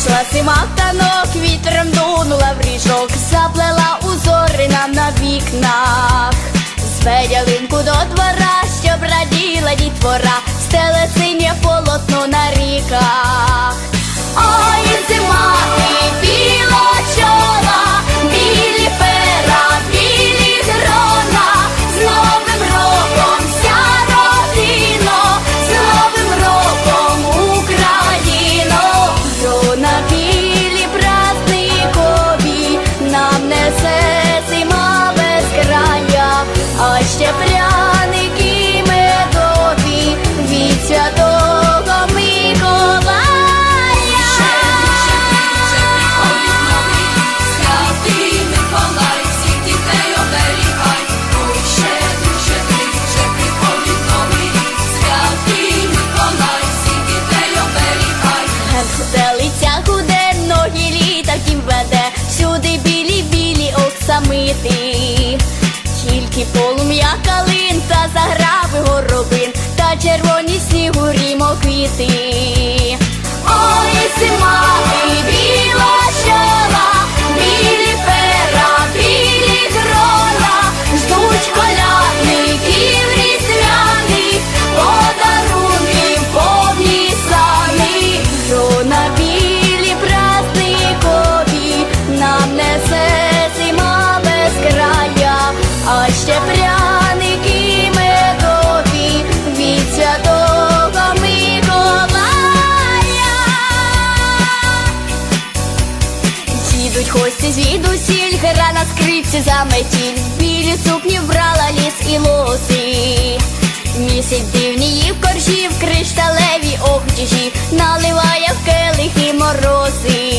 Прийшла зима в танок, вітром дунула в ріжок, заплела узори нам на вікнах. з ялинку до двора, щоб раділа дітвора, стеле синє полотно Стелиця худе, ноги літа втім веде, всюди білі, білі оксамити. Тільки полум'я калин та заграви горобин, та червоні снігурі моквіти. Ой, Гості звідусіль, гра на скрипці заметіль, білі сукні вбрала ліс і лоси, місяць дивні її коржі в кришталеві охтіжі наливає в келихи морози.